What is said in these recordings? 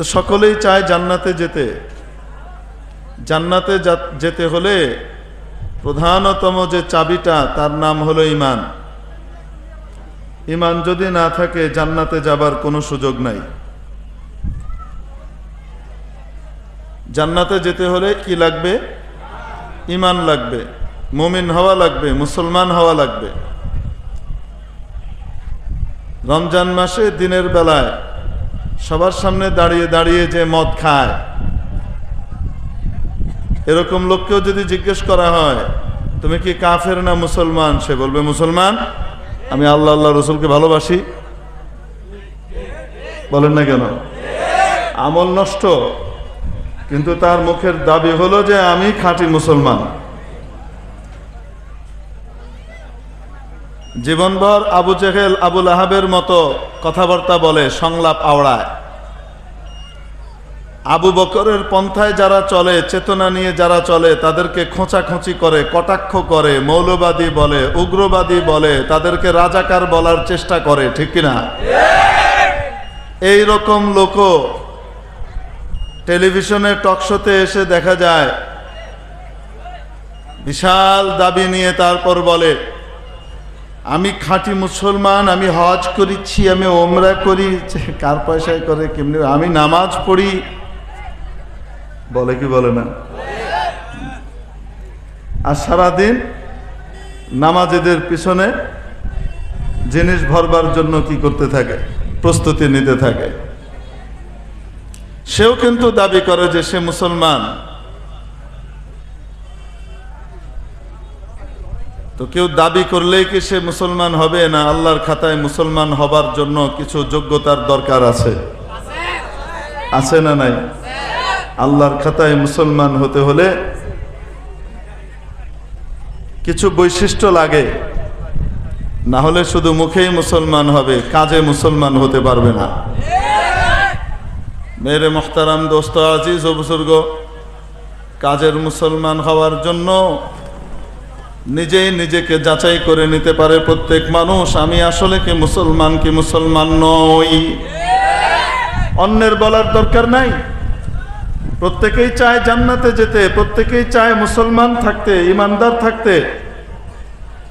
তো সকলেই চায় জান্নাতে যেতে। জান্নাতে যেতে হলে প্রধানতম যে চাবিটা, তার নাম হলো ইমান ইমান যদি না থাকে, জান্নাতে যাবার কোনো সুযোগ নাই। জান্নাতে যেতে হলে কি লাগবে? ইমান লাগবে। মুমিন হওয়া লাগবে, মুসলমান হওয়া লাগবে। রমজান মাসে দিনের বেলায় সবার সামনে দাঁড়িয়ে দাঁড়িয়ে যে মদ খায়, এরকম লোককেও যদি জিজ্ঞেস করা হয়, তুমি কি কাফের না মুসলমান? সে বলবে, মুসলমান। আমি আল্লাহ আল্লাহ রসুলকে ভালোবাসি। বলেন না কেন? আমল নষ্ট, কিন্তু তার মুখের দাবি হলো যে, আমি খাঁটি মুসলমান। জীবনভর আবু জেহেল আবুল আহাবের মতো কথাবার্তা বলে সংলাপ আওড়ায়। আবু বকরের পন্থায় যারা চলে, চেতনা নিয়ে যারা চলে, তাদেরকে খোঁচাখোঁচি করে, কটাক্ষ করে, মৌলবাদী বলে, উগ্রবাদী বলে, তাদেরকে রাজাকার বলার চেষ্টা করে, ঠিক কিনা এই রকম লোকও টেলিভিশনে টকশোতে এসে দেখা যায়, বিশাল দাবি নিয়ে তারপর বলে আমি খাঁটি মুসলমান, আমি হজ করিছি, আমি ওমরা করি কার পয়সায় করে, কেমনি? আমি নামাজ পড়ি। বলে কি বলে না? আর সারাদিন নামাজেদের পিছনে জিনিস ভরবার জন্য কি করতে থাকে? প্রস্তুতি নিতে থাকে। সেও কিন্তু দাবি করে যে সে মুসলমান। তো কেউ দাবি করলেই কি সে মুসলমান হবে না আল্লাহর খাতায় মুসলমান হবার জন্য কিছু যোগ্যতার দরকার আছে? আছে না নাই? আল্লাহর খাতায় মুসলমান হতে হলে কিছু বৈশিষ্ট্য লাগে। না হলে শুধু মুখেই মুসলমান হবে, কাজে মুসলমান হতে পারবে না। মেরে মোখতারাম দোস্ত আজিজ ও কাজের মুসলমান হওয়ার জন্য নিজেই নিজেকে যাচাই করে নিতে পারে প্রত্যেক মানুষ। আমি আসলে কি মুসলমান কি মুসলমান নই? অন্যের বলার দরকার নাই। প্রত্যেকেই চায় জান্নাতে যেতে, প্রত্যেকেই চায় মুসলমান থাকতে, ইমানদার থাকতে।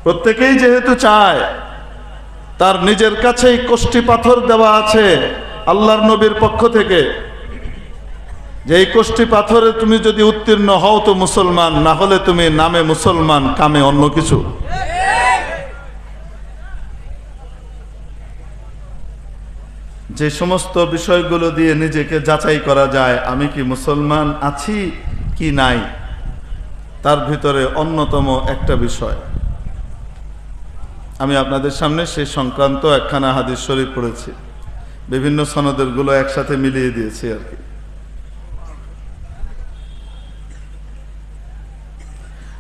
প্রত্যেকেই যেহেতু চায়, তার নিজের কাছেই কষ্টি পাথর দেওয়া আছে আল্লাহর নবীর পক্ষ থেকে। যে এই কোষ্টি পাথরে তুমি যদি উত্তীর্ণ হও তো মুসলমান, না হলে তুমি নামে মুসলমান, কামে অন্য কিছু। যে সমস্ত বিষয়গুলো দিয়ে নিজেকে যাচাই করা যায়, আমি কি মুসলমান আছি কি নাই, তার ভিতরে অন্যতম একটা বিষয়। আমি আপনাদের সামনে সেই সংক্রান্ত একখানা হাদিস শরীফ পড়েছি। বিভিন্ন সনদেরগুলো একসাথে মিলিয়ে দিয়েছি আর কি।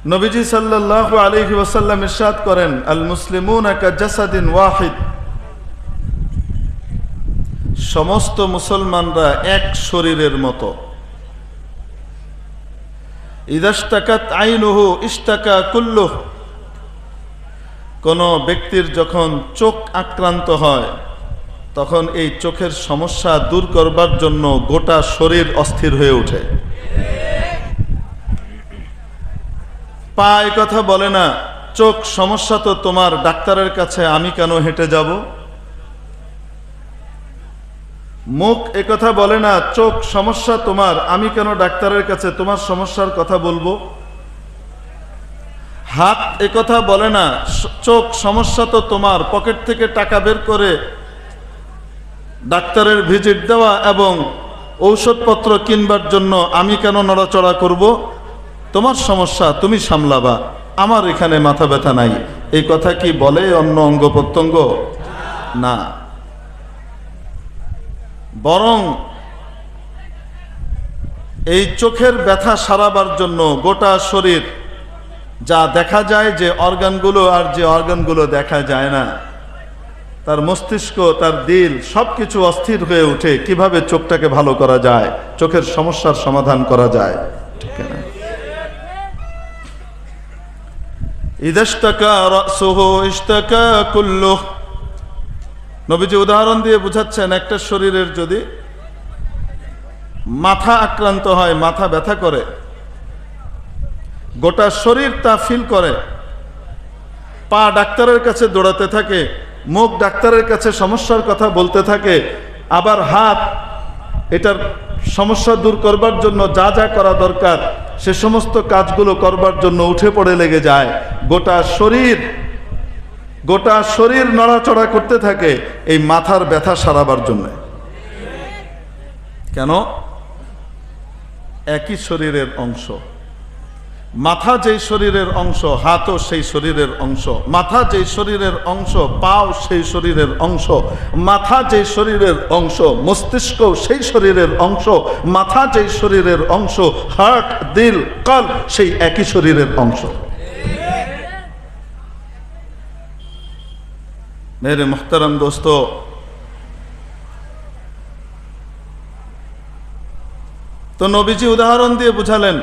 নবীজি সাল্লাল্লাহু আলাইহি ওয়াসাল্লাম ইরশাদ করেন আল মুসলিমুন জাসাদিন ওয়াহিদ। সমস্ত মুসলমানরা এক শরীরের মতো। ইদাস্তাকাত আইনুহু কুল্লুহ। কোনো ব্যক্তির যখন চোখ আক্রান্ত হয়, তখন এই চোখের সমস্যা দূর করবার জন্য গোটা শরীর অস্থির হয়ে ওঠে। পা কথা বলে না, চোখ সমস্যা তো তোমার ডাক্তারের কাছে, আমি কেন হেঁটে যাব? মুখ কথা বলে না, চোখ সমস্যা তোমার, আমি কেন ডাক্তারের কাছে তোমার সমস্যার কথা বলব? হাত কথা বলে না চোখ সমস্যা তো তোমার, পকেট থেকে টাকা বের করে ডাক্তারের ভিজিট দেওয়া এবং ঔষধপত্র কিনবার জন্য আমি কেন নড়াচড়া করব? তোমার সমস্যা তুমি সামলাবা। আমার এখানে মাথা ব্যথা নাই। এই কথা কি বলে অন্য অঙ্গ প্রত্যঙ্গ? না। বরং এই চোখের ব্যথা সারাবার জন্য গোটা শরীর যা দেখা যায় যে অর্গানগুলো আর যে অর্গানগুলো দেখা যায় না, তার মস্তিষ্ক, তার দিল সবকিছু অস্থির হয়ে ওঠে। কীভাবে চোখটাকে ভালো করা যায়? চোখের সমস্যার সমাধান করা যায়। ঠিক না ইদাস্তাকা রাসুহু কুল্লুহ। নবীজি উদাহরণ দিয়ে বুঝাচ্ছেন, একটা শরীরের যদি মাথা আক্রান্ত হয়, মাথা ব্যথা করে, গোটা শরীর তা ফিল করে, পা ডাক্তারের কাছে দৌড়াতে থাকে, মুখ ডাক্তারের কাছে সমস্যার কথা বলতে থাকে, আবার হাত, এটার সমস্যা দূর করবার জন্য যা যা করা দরকার সে সমস্ত কাজগুলো করবার জন্য উঠে পড়ে লেগে যায়। গোটা শরীর গোটা শরীর নড়াচড়া করতে থাকে এই মাথার ব্যথা সারাবার জন্য। কেন? একই শরীরের অংশ। মাথা যেই শরীরের অংশ, হাতও সেই শরীরের অংশ। মাথা যেই শরীরের অংশ, পাও সেই শরীরের অংশ। মাথা যেই শরীরের অংশ, মস্তিষ্ক সেই শরীরের অংশ। মাথা যেই শরীরের অংশ, হার্ট, দিল, কল সেই একই শরীরের অংশ। মেরে মোহতারাম দোস্ত। তো নবীজি উদাহরণ দিয়ে বুঝালেন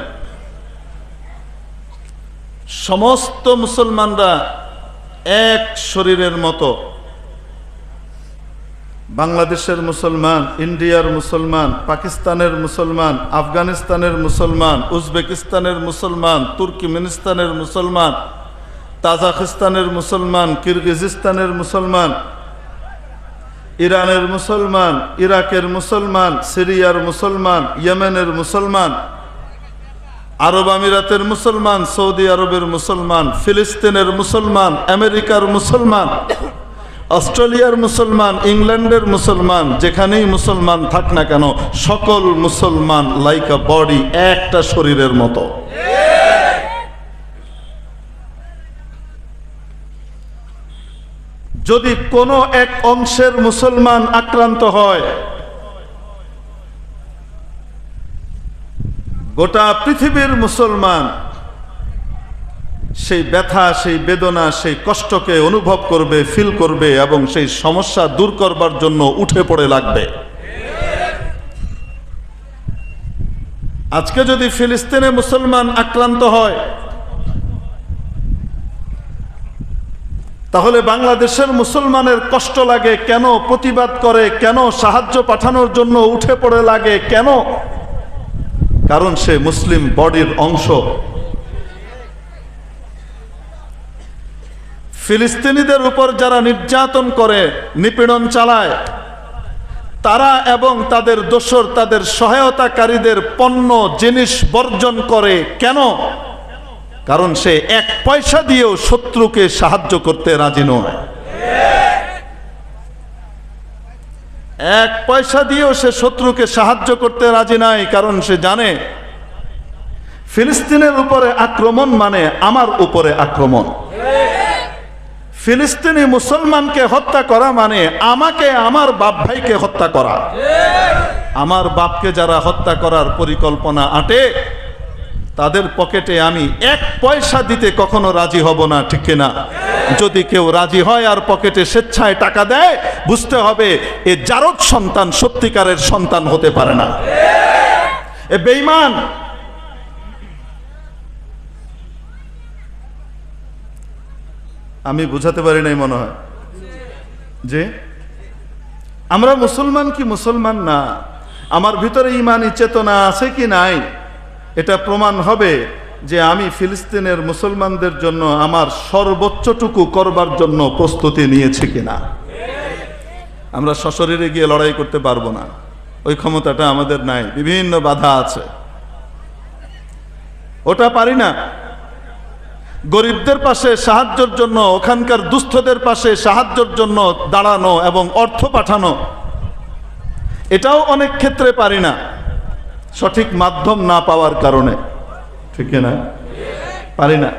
সমস্ত মুসলমানরা এক শরীরের মতো। বাংলাদেশের মুসলমান, ইন্ডিয়ার মুসলমান, পাকিস্তানের মুসলমান, আফগানিস্তানের মুসলমান, উজবেকিস্তানের মুসলমান, তুর্কিমিনিস্তানের মুসলমান তাজাকিস্তানের মুসলমান, কিরগিজিস্তানের মুসলমান, ইরানের মুসলমান, ইরাকের মুসলমান, সিরিয়ার মুসলমান, ইয়েমেনের মুসলমান আরব আমিরাতের মুসলমান, সৌদি আরবের মুসলমান, ফিলিস্তিনের মুসলমান, আমেরিকার মুসলমান, অস্ট্রেলিয়ার মুসলমান, ইংল্যান্ডের মুসলমান, যেখানেই মুসলমান থাক না কেন, সকল মুসলমান লাইক আ বডি একটা শরীরের মতো। যদি কোনো এক অংশের মুসলমান আক্রান্ত হয় গোটা পৃথিবীর মুসলমান সেই ব্যথা, সেই বেদনা, সেই কষ্টকে অনুভব করবে ফিল করবে এবং সেই সমস্যা দূর করবার জন্য উঠে পড়ে লাগবে। আজকে যদি ফিলিস্তিনে মুসলমান আক্রান্ত হয়, তাহলে বাংলাদেশের মুসলমানের কষ্ট লাগে কেন? প্রতিবাদ করে কেন? সাহায্য পাঠানোর জন্য উঠে পড়ে লাগে কেন? কারণ সে মুসলিম বডির অংশ। ফিলিস্তিনিদের উপর যারা নির্যাতন করে, নিপীড়ন চালায়, তারা এবং তাদের দোসর তাদের সহায়তাকারীদের পণ্য, জিনিস বর্জন করে কেন? কারণ সে এক পয়সা দিয়েও শত্রুকে সাহায্য করতে রাজি নয়। এক পয়সা দিয়েও সে শত্রুকে সাহায্য করতে রাজি নাই, কারণ সে জানে ফিলিস্তিনের উপরে আক্রমণ মানে আমার উপরে আক্রমণ। ফিলিস্তিনি মুসলমানকে হত্যা করা মানে আমাকে আমার বাপ ভাইকে হত্যা করা। আমার বাপকে যারা হত্যা করার পরিকল্পনা আটে, তাদের পকেটে আমি এক পয়সা দিতে কখনো রাজি হব না, ঠিক কিনা? যদি কেউ রাজি হয় আর পকেটে স্বেচ্ছায় টাকা দেয়, বুঝতে হবে এ জারদ সন্তান সত্যিকারের সন্তান হতে পারে না। এ বেইমান আমি বুঝাতে পারি নাই মনে হয়। যে আমরা মুসলমান কি মুসলমান না? আমার ভিতরে ইমানি চেতনা আছে কি নাই? এটা প্রমাণ হবে যে আমি ফিলিস্তিনের মুসলমানদের জন্য আমার সর্বোচ্চটুকু করবার জন্য প্রস্তুতি নিয়েছি কিনা? আমরা সশরীরে গিয়ে লড়াই করতে পারব না। ওই ক্ষমতাটা আমাদের নাই। বিভিন্ন বাধা আছে। ওটা পারি না। গরিবদের পাশে সাহায্যের জন্য, ওখানকার দুস্থদের পাশে সাহায্যের জন্য দাঁড়ানো এবং অর্থ পাঠানো, এটাও অনেক ক্ষেত্রে পারি না। সঠিক মাধ্যম না পাওয়ার কারণে। ঠিক না? পারি না।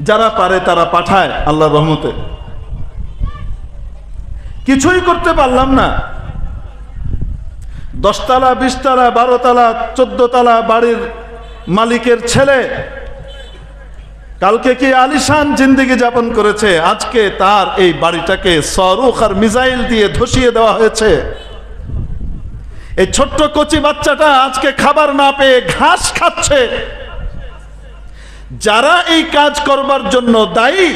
যারা পারে তারা পাঠায় আল্লাহর রহমতে। কিছুই করতে পারলাম না। দশতলা, বিশতলা, বারোতলা, চোদ্দতলা বাড়ির মালিকের ছেলে কালকে কি আলিশান জিন্দিগি যাপন করেছে? আজকে তার এই বাড়িটাকে সরুখ আর মিসাইল দিয়ে ধসিয়ে দেওয়া হয়েছে। এই ছোট্ট কচি বাচ্চাটা আজকে খাবার না পেয়ে ঘাস খাচ্ছে। যারা এই কাজ করবার জন্য দায়ী,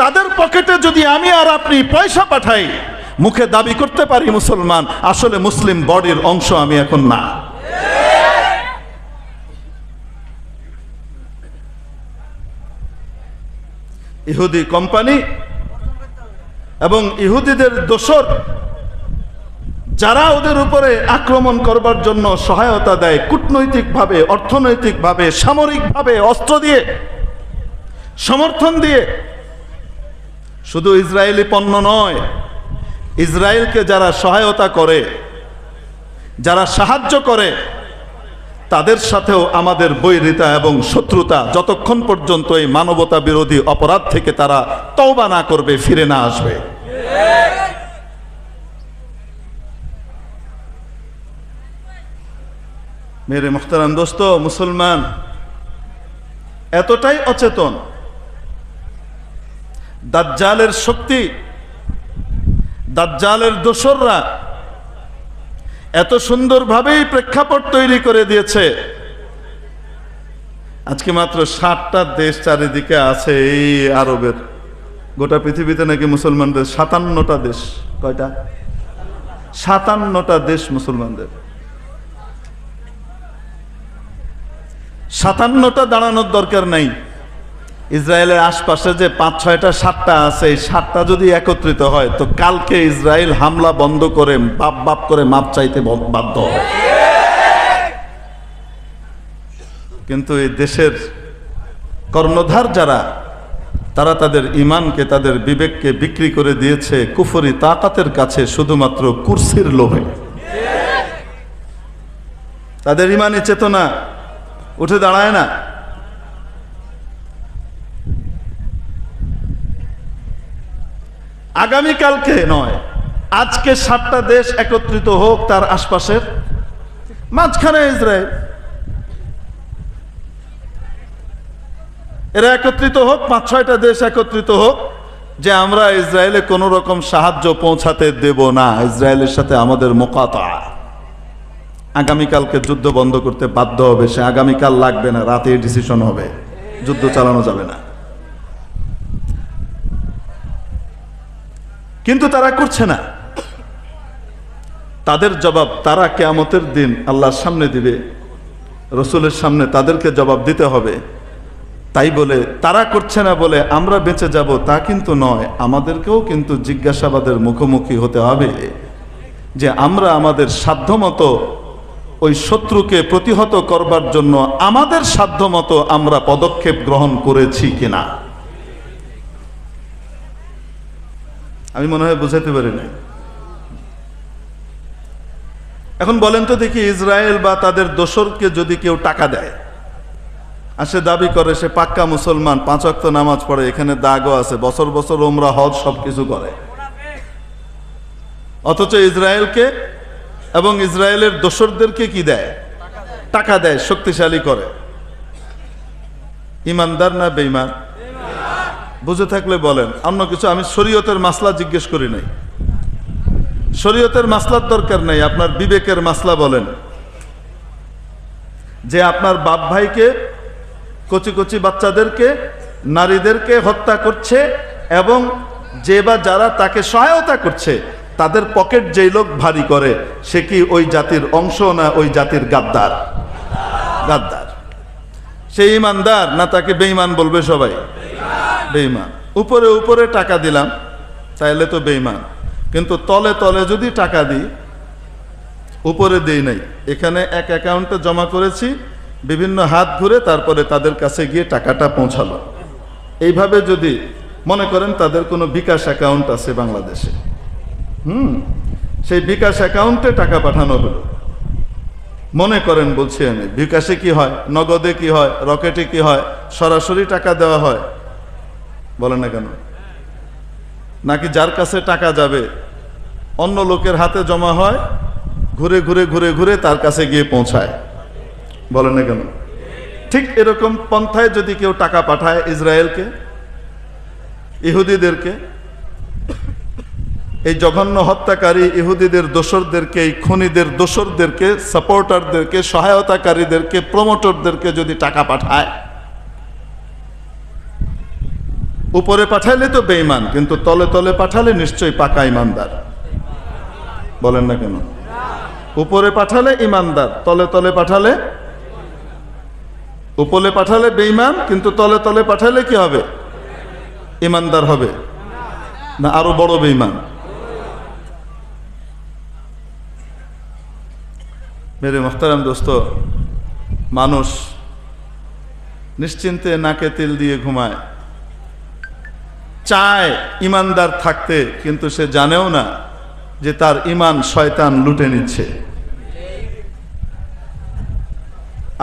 তাদের পকেটে যদি আমি আর আপনি পয়সা পাঠাই, মুখে দাবি করতে পারি মুসলমান, আসলে মুসলিম বডির অংশ আমি এখন না। ইহুদি কোম্পানি এবং ইহুদিদের দোসর যারা ওদের উপরে আক্রমণ করবার জন্য সহায়তা দেয়, কূটনৈতিকভাবে, অর্থনৈতিকভাবে, সামরিকভাবে, অস্ত্র দিয়ে, সমর্থন দিয়ে, শুধু ইসরায়েলি পণ্য নয়, ইসরায়েলকে যারা সহায়তা করে, যারা সাহায্য করে, তাদের সাথেও আমাদের বৈরিতা এবং শত্রুতা যতক্ষণ পর্যন্ত এই মানবতা বিরোধী অপরাধ থেকে তারা তওবা না করবে, ফিরে না আসবে। মেরে মোখতারাম দোস্ত, মুসলমান। এতটাই অচেতন। দাজ্জালের শক্তি, দাজ্জালের দোসররা এত সুন্দরভাবেই প্রেক্ষাপট তৈরি করে দিয়েছে। আজকে মাত্র ষাটটা দেশ চারিদিকে আছে এই আরবের। গোটা পৃথিবীতে নাকি মুসলমানদের সাতান্নটা দেশ। কয়টা? সাতান্নটা দেশ মুসলমানদের। সাতান্নটা দাঁড়ানোর দরকার নাই। ইসরায়েলের আশপাশে যে পাঁচ, ছয়টা, সাতটা আছে, এই সাতটা যদি একত্রিত হয়, তো কালকে ইসরায়েল হামলা বন্ধ করে বাপ বাপ করে মাপ চাইতে বাধ্য হয় কিন্তু এই দেশের কর্ণধার যারা, তারা তাদের ইমানকে, তাদের বিবেককে বিক্রি করে দিয়েছে কুফরি তাকাতের কাছে শুধুমাত্র কুরসির লোভে। তাদের ইমানি চেতনা। উঠে দাঁড়ায় না। আগামীকালকে নয়, আজকে সাতটা দেশ একত্রিত হোক তার আশপাশের মাঝখানে ইসরায়েল। এরা একত্রিত হোক, পাঁচ, ছয়টা দেশ একত্রিত হোক, যে আমরা ইসরায়েলে কোনো রকম সাহায্য পৌঁছাতে দেব না। ইসরায়েলের সাথে আমাদের মোকাতা আগামীকালকে যুদ্ধ বন্ধ করতে বাধ্য হবে সে। আগামীকাল লাগবে না রাতে ডিসিশন হবে। যুদ্ধ চালানো যাবে না। কিন্তু তারা করছে না। তাদের জবাব তারা কেয়ামতের দিন আল্লাহর সামনে দিবে, রসুলের সামনে তাদেরকে জবাব দিতে হবে। তাই বলে, তারা করছে না বলে আমরা বেঁচে যাব তা কিন্তু নয়, আমাদেরকেও কিন্তু জিজ্ঞাসাবাদের মুখোমুখি হতে হবে। যে আমরা আমাদের সাধ্যমতো ওই শত্রুকে প্রতিহত করবার জন্য আমাদের সাধ্যমতো আমরা পদক্ষেপ গ্রহণ করেছি কিনা? আমি মনে হয় বুঝাতে পারি নাই এখন বলেন তো দেখি ইসরায়েল বা তাদের দোসরকে যদি কেউ টাকা দেয়, আর সে দাবি করে সে পাক্কা মুসলমান, পাঁচ ওয়াক্ত নামাজ পড়ে, এখানে দাগও আছে, বছর বছর ওমরা হজ সব কিছু করে। অথচ ইসরায়েলকে এবং ইসরায়েলের দোসরদেরকে কি দেয়? টাকা দেয়, শক্তিশালী করে। ইমানদার না বেইমান বুঝে থাকলে বলেন, অন্য কিছু আমি শরীয়তের মাসলা জিজ্ঞেস করি নাই। শরীয়তের মাসলার দরকার নেই, আপনার বিবেকের মাসলা বলেন। যে আপনার বাপ ভাইকে, কচি কচি বাচ্চাদেরকে, নারীদেরকে হত্যা করছে এবং যে বা যারা তাকে সহায়তা করছে তাদের পকেট যেই লোক ভারী করে, সে কি ওই জাতির অংশ না ওই জাতির গাদ্দার? গাদ্দার। সে ইমানদার না তাকে বেঈমান বলবে সবাই? বেঈমান। উপরে উপরে টাকা দিলাম, তাইলে তো বেঈমান। কিন্তু তলে তলে যদি টাকা দিই, উপরে দেই নাই। এখানে এক অ্যাকাউন্টে জমা করেছি, বিভিন্ন হাত ঘুরে তারপরে তাদের কাছে গিয়ে টাকাটা পৌঁছালো। এইভাবে যদি মনে করেন তাদের কোনো বিকাশ অ্যাকাউন্ট আছে বাংলাদেশে। হুম, সেই বিকাশ অ্যাকাউন্টে টাকা পাঠানো হলো। মনে করেন, বলছি আমি, বিকাশে কি হয়, নগদে কি হয়, রকেটে কি হয়, সরাসরি টাকা দেওয়া হয়। বলে না কেন? নাকি যার কাছে টাকা যাবে, অন্য লোকের হাতে জমা হয়, ঘুরে ঘুরে ঘুরে ঘুরে তার কাছে গিয়ে পৌঁছায়। বলে না কেন? ঠিক এরকম পন্থায় যদি কেউ টাকা পাঠায় ইসরায়েলকে, ইহুদিদেরকে এই জঘন্য হত্যাকারী ইহুদিদের দোসরদেরকে, এই খনিদের দোসরদেরকে সাপোর্টারদেরকে সহায়তাকারীদেরকে প্রমোটরদেরকে যদি টাকা পাঠায়, উপরে পাঠাইলে তো বেঈমান, কিন্তু তলে তলে পাঠালে নিশ্চয়ই পাকা ইমানদার বলেন না কেন? উপরে পাঠালে ইমানদার তলে তলে পাঠালে, উপরে পাঠালে বেঈমান, কিন্তু তলে তলে পাঠালে কি হবে? ইমানদার হবে। না, আরও বড় বেঈমান। মেরে মোহতারাম দোস্ত মানুষ নিশ্চিন্তে নাকে তেল দিয়ে ঘুমায় চায় ইমানদার থাকতে কিন্তু সে জানেও না যে তার ইমান শয়তান লুটে নিচ্ছে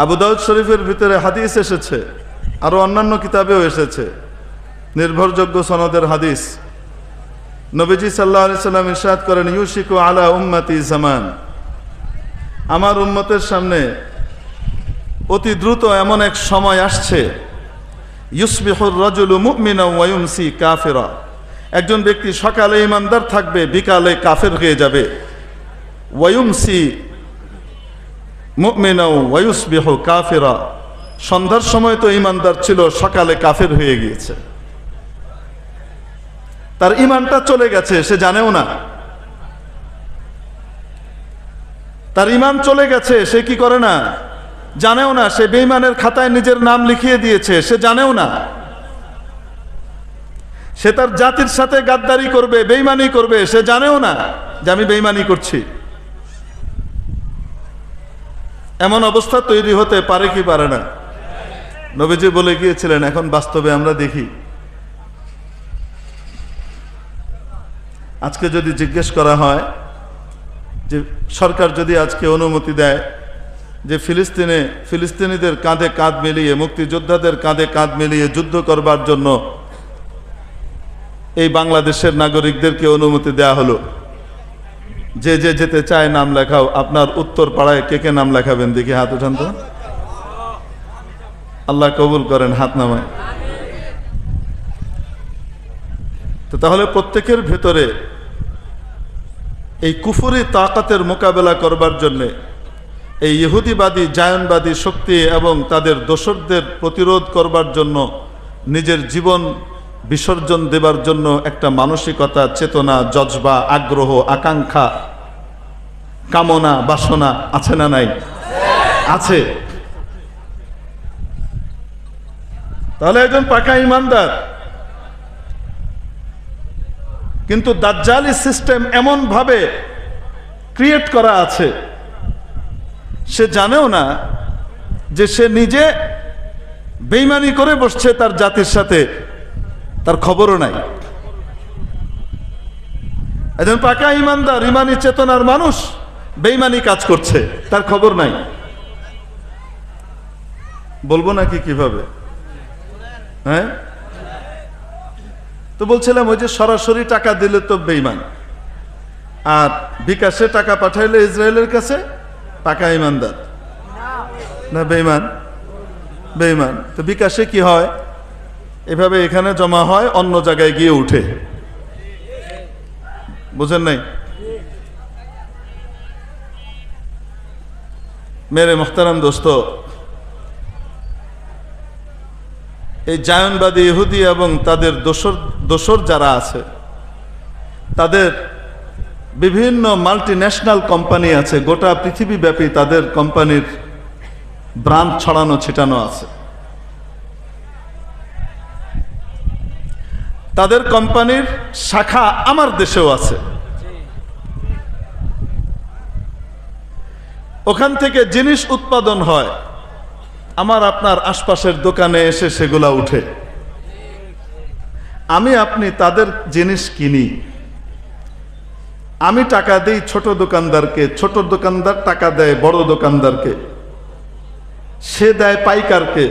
আবু দাউদ শরীফের ভিতরে হাদিস এসেছে, আরও অন্যান্য কিতাবেও এসেছে। নির্ভরযোগ্য সনদের হাদিস। নবীজি সাল্লাহ আলি সাল্লাম ইরশাদ করেন, ইউশিকু আলা উম্মতি জামান। আমার উম্মতের সামনে অতি দ্রুত এমন এক সময় আসছে। ইউসবিহুর রজুলু মুমিনা ওয়ায়ুমসি কাফেরা। একজন ব্যক্তি সকালে ইমানদার থাকবে, বিকালে কাফের হয়ে যাবে। ওয়ায়ুমসি মুমিনা ওয়ায়ুসবিহু কাফেরা। সন্ধ্যার সময় তো ইমানদার ছিল, সকালে কাফের হয়ে গিয়েছে। তার ইমানটা চলে গেছে, সে জানেও না। তার ইমান চলে গেছে, সে কি করে না? জানেও না, সে বেইমানের খাতায় নিজের নাম লিখিয়ে দিয়েছে, সে জানেও না। সে তার জাতির সাথে গাদ্দারি করবে বেইমানি করবে, সে জানেও না যে আমি বেইমানি করছি। এমন অবস্থা তৈরি হতে পারে কি পারে না? নবীজি বলে গিয়েছিলেন, এখন বাস্তবে আমরা দেখি। আজকে যদি জিজ্ঞেস করা হয় যে সরকার যদি আজকে অনুমতি দেয় যে ফিলিস্তিনে, ফিলিস্তিনিদের কাঁধে কাঁধ মিলিয়ে, মুক্তিযোদ্ধাদের কাঁধে কাঁধ মিলিয়ে যুদ্ধ করবার জন্য এই বাংলাদেশের নাগরিকদেরকে অনুমতি দেয়া হলো। যে যে যেতে চায় নাম লেখাও, আপনার উত্তর পাড়ায় কে কে নাম লেখাবেন? দেখি হাত উঠান তো। আল্লাহ কবুল করেন হাত নামায়। তো তাহলে প্রত্যেকের ভেতরে এই কুফুরি তাকাতের মোকাবেলা করবার জন্যে এই ইহুদিবাদী, জায়নবাদী শক্তি এবং তাদের দোসরদের প্রতিরোধ করবার জন্য নিজের জীবন বিসর্জন দেবার জন্য একটা মানসিকতা, চেতনা, জজবা, আগ্রহ, আকাঙ্ক্ষা, কামনা, বাসনা আছে না নাই? আছে। তাহলে একজন পাকা ইমানদার কিন্তু দাজ্জালি সিস্টেম এমন ভাবে ক্রিয়েট করা আছে, সে জানেও না যে সে নিজে বেইমানি করে বসছে তার জাতির সাথে, তার খবরও নাই। একজন পাকা ইমানদার, ইমানি চেতনার মানুষ বেইমানি কাজ করছে, তার খবর নাই। বলব নাকি কীভাবে? হ্যাঁ? তো বলছিলাম, ওই যে সরাসরি টাকা দিলে তো বেইমান আর বিকাশে টাকা পাঠাইলে ইসরায়েলের কাছে পাকা ইমানদার না বেইমান বেইমান তো বিকাশে কি হয়? এভাবে এখানে জমা হয়, অন্য জায়গায় গিয়ে উঠে। বুঝেন নাই? মেরে মোখতারাম দোস্ত এই জায়নবাদী ইহুদি এবং তাদের দোসর দোসর যারা আছে, তাদের বিভিন্ন মাল্টি ন্যাশনাল কোম্পানি আছে, গোটা পৃথিবীব্যাপী তাদের কোম্পানির ব্রাঞ্চ ছড়ানো, ছিটানো আছে। তাদের কোম্পানির শাখা আমার দেশেও আছে। ওখান থেকে জিনিস উৎপাদন হয়। আমার আপনার আশপাশের দোকানে এসে সেগুলা উঠে। আমি আপনি তাদের জিনিস কিনি। আমি টাকা দিই ছোট দোকানদারকে, ছোট দোকানদার টাকা দেয় বড় দোকানদারকে। সে দেয় পাইকারকে।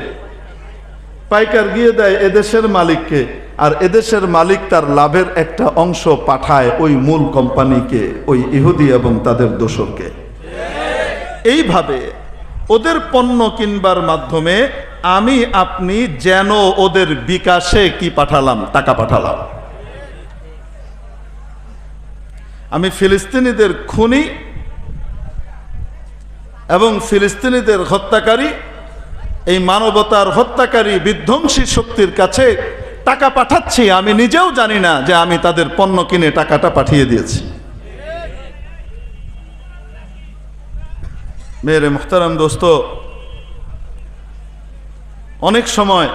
পাইকার গিয়ে দেয় এদেশের মালিককে, আর এদেশের মালিক তার লাভের একটা অংশ পাঠায় ওই মূল কোম্পানিকে, ওই ইহুদি এবং তাদের দোসরকে এইভাবে ওদের পণ্য কিনবার মাধ্যমে আমি, আপনি যেন ওদের বিকাশে কি পাঠালাম, টাকা পাঠালাম। আমি ফিলিস্তিনিদের খুনি এবং ফিলিস্তিনিদের হত্যাকারী, এই মানবতার হত্যাকারী বিধ্বংসী শক্তির কাছে টাকা পাঠাচ্ছি। আমি নিজেও জানি না যে আমি তাদের পণ্য কিনে টাকাটা পাঠিয়ে দিয়েছি। মেরে মুখতারাম দোস্ত, অনেক সময়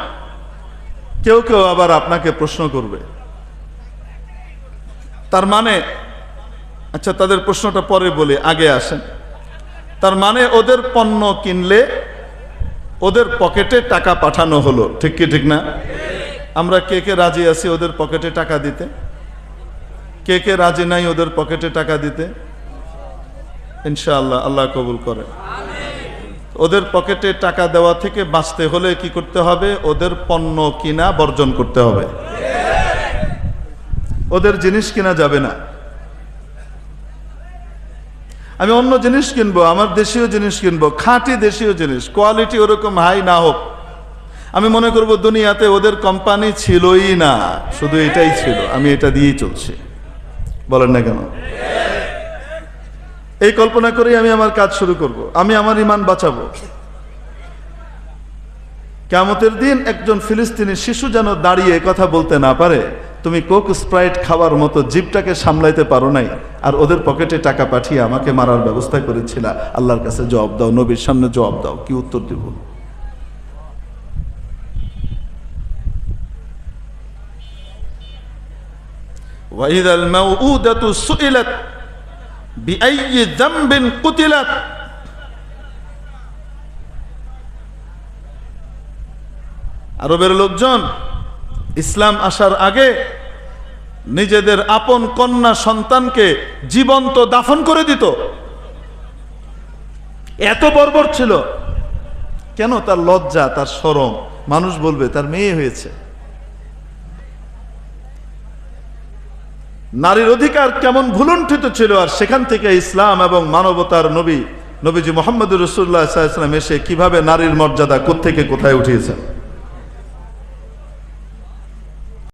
কেউ কেউ আবার আপনাকে প্রশ্ন করবে। তার মানে আচ্ছা তাদের প্রশ্নটা পরে বলে, আগে আসেন। তার মানে ওদের পণ্য কিনলে ওদের পকেটে টাকা পাঠানো হলো, ঠিক কি ঠিক না? আমরা কে কে রাজি আছি ওদের পকেটে টাকা দিতে? কে কে রাজি নাই ওদের পকেটে টাকা দিতে? ইনশাআল্লাহ, আল্লাহ কবুল করে। ওদের পকেটে টাকা দেওয়া থেকে বাঁচতে হলে কি করতে হবে? ওদের পণ্য কিনা বর্জন করতে হবে। ওদের জিনিস কিনা যাবে না। আমি অন্য জিনিস কিনবো, আমার দেশীয় জিনিস কিনবো, খাঁটি দেশীয় জিনিস, কোয়ালিটি ওরকম হাই না হোক। আমি মনে করব দুনিয়াতে ওদের কোম্পানি ছিলই না, শুধু এটাই ছিল, আমি এটা দিয়েই চলছি। বলেন না কেন? এই কল্পনা করেই আমি আমার কাজ শুরু করব। আমি আমার ইমান বাঁচাব। কেমতের দিন একজন ফিলিস্তিনি শিশু যেন দাঁড়িয়ে কথা বলতে না পারে, তুমি কোক স্প্রাইট খাওয়ার মতো জীবটাকে সামলাইতে পারো নাই, আর ওদের পকেটে টাকা পাঠিয়ে আমাকে মারার ব্যবস্থা করেছিল। আল্লাহর কাছে জবাব দাও, নবীর সামনে জবাব দাও, কি উত্তর দিব? ওয়াইদাল মাউউদাতু সুইলাত بأي ذنب قتلت আরবের লোকজন ইসলাম আসার আগে নিজেদের আপন কন্যা সন্তানকে জীবন্ত দাফন করে দিত এত বর্বর ছিল কেন তার লজ্জা তার সরম মানুষ বলবে তার মেয়ে হয়েছে নারীর অধিকার কেমন ভুলুণ্ঠিত ছিল, আর সেখান থেকে ইসলাম এবং মানবতার নবী, নবীজি মোহাম্মদ রসুল্লাহ ইসলাম এসে কীভাবে নারীর মর্যাদা কোথেকে কোথায় উঠিয়েছেন?